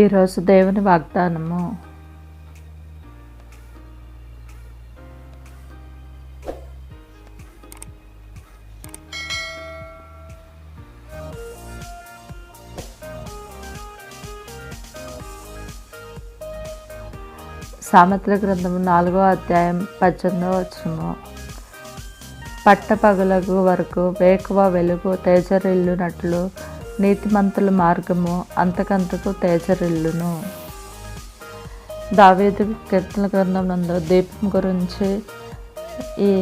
ఈరోజు దేవుని వాగ్దానము. సామెతల గ్రంథము నాలుగో అధ్యాయం పద్దెనిమిదో వచ్చము పట్టపగలకు వరకు వేకువ వెలుగు తేజరిల్లునట్లు నీతిమంతుల మార్గము అంతకంతకు తేజరిల్లును. దావేది కీర్తన గ్రంథం నందు దీపం గురించి ఈ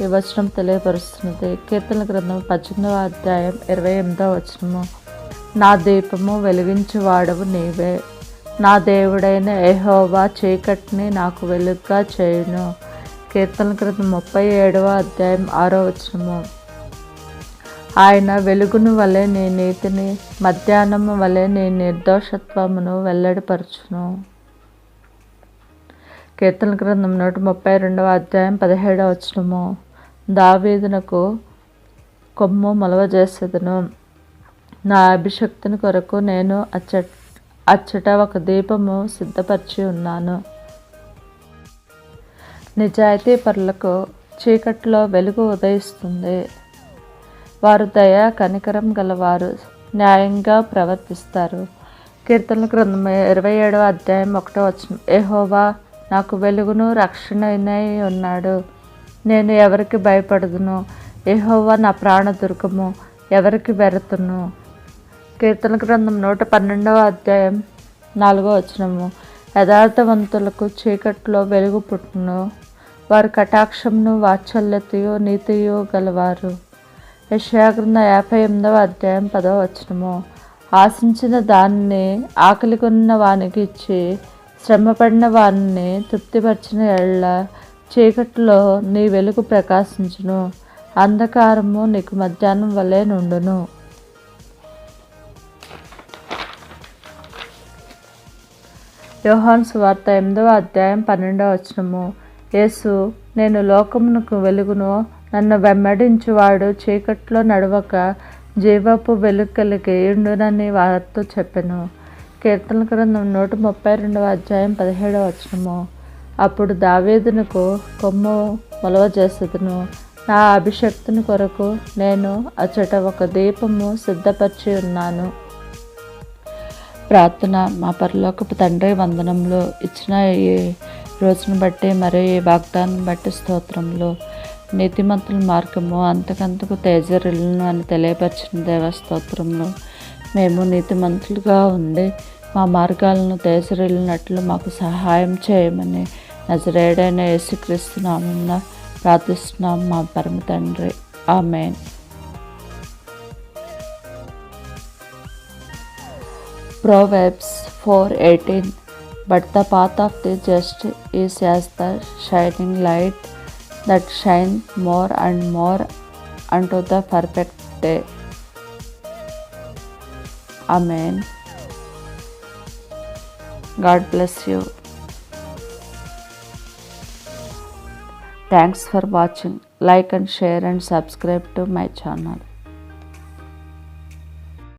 ఈ వచనం తెలియపరుస్తున్నది. కీర్తన గ్రంథం పద్దెనిమిదవ అధ్యాయం ఇరవై ఎనిమిదవ వచనము. నా దీపము వెలిగించువాడవు నీవే. నా దేవుడైన ఏహోవా చీకటిని నాకు వెలుగుగా చేయును. కీర్తన గ్రంథం ముప్పై ఏడవ అధ్యాయం ఆరో వచనము. ఆయన వెలుగును వలె నీ నీతిని మధ్యాహ్నము వలె నీ నిర్దోషత్వమును వెల్లడిపరచును. కీర్తన గ్రంథం నూట ముప్పై రెండవ అధ్యాయం పదిహేడవ వచనము. దావీదునకు కొమ్ము మొలవజేసేదను నా అభిషక్తిని కొరకు నేను అచ్చట అచ్చట ఒక దీపము సిద్ధపరిచి ఉన్నాను. నిజాయితీ పరులకు చీకట్లో వెలుగు ఉదయిస్తుంది. వారు దయ కనికరం గలవారు న్యాయంగా ప్రవర్తిస్తారు. కీర్తనల గ్రంథం ఇరవై ఏడవ అధ్యాయం ఒకటో వచ్చిన ఏహోవా నాకు వెలుగును రక్షణనై ఉన్నాడు. నేను ఎవరికి భయపడదును? ఏహోవా నా ప్రాణ దుర్గము ఎవరికి వెరతును? కీర్తన గ్రంథం నూట పన్నెండవ అధ్యాయం నాలుగో వచనము. యథార్థవంతులకు చీకట్లో వెలుగు పుట్టును. వారి కటాక్షంను వాత్సల్యతయు నీతియు గలవారు. యశాగ్రంథ యాభై ఎనిమిదవ అధ్యాయం పదవ వచనము. ఆశించిన దానిని ఆకలి కొన్న వానికి ఇచ్చి శ్రమపడిన వారిని తృప్తిపరిచిన ఎళ్ళ చీకట్లో నీ వెలుగు ప్రకాశించును. అంధకారము నీకు మధ్యాహ్నం వలె నుండును. యోహాన్ సువార్త ఎనిమిదవ అధ్యాయం పన్నెండవ వచనము. యేసు నేను లోకమునకు వెలుగును నన్ను వెంబడించువాడు. చీకట్లో నడవక జీవపు వెలుగు కలిగి ఉండునని వారితో చెప్పాను. కీర్తన గ్రంథం నూట ముప్పై రెండవ అధ్యాయం పదిహేడవ వచనము. అప్పుడు దావేదునకు కొమ్ము మొలవ నా అభిషక్తుని కొరకు నేను అచ్చట ఒక దీపము సిద్ధపరిచి ఉన్నాను. ప్రార్థన మా పరలోకపు తండ్రి వందనంలో ఇచ్చిన ఈ రోజును బట్టి మరియు ఈ వాగ్దానం బట్టి స్తోత్రంలో నీతిమంతుల మార్గము అంతకంతకు తేజరిల్లును అని తెలియపరిచిన దేవస్తోత్రంలో మేము నీతిమంతులుగా ఉండి మా మార్గాలను తేజరిల్లినట్లు మాకు సహాయం చేయమని నజరేడైన యేసుక్రీస్తున్నామన్న ప్రార్థిస్తున్నాం మా పరమ తండ్రి. Amen. Proverbs 4:18 But the path of the just is as the shining light that shines more and more unto the perfect day. Amen. God bless you. Thanks for watching. Like and share and subscribe to my channel.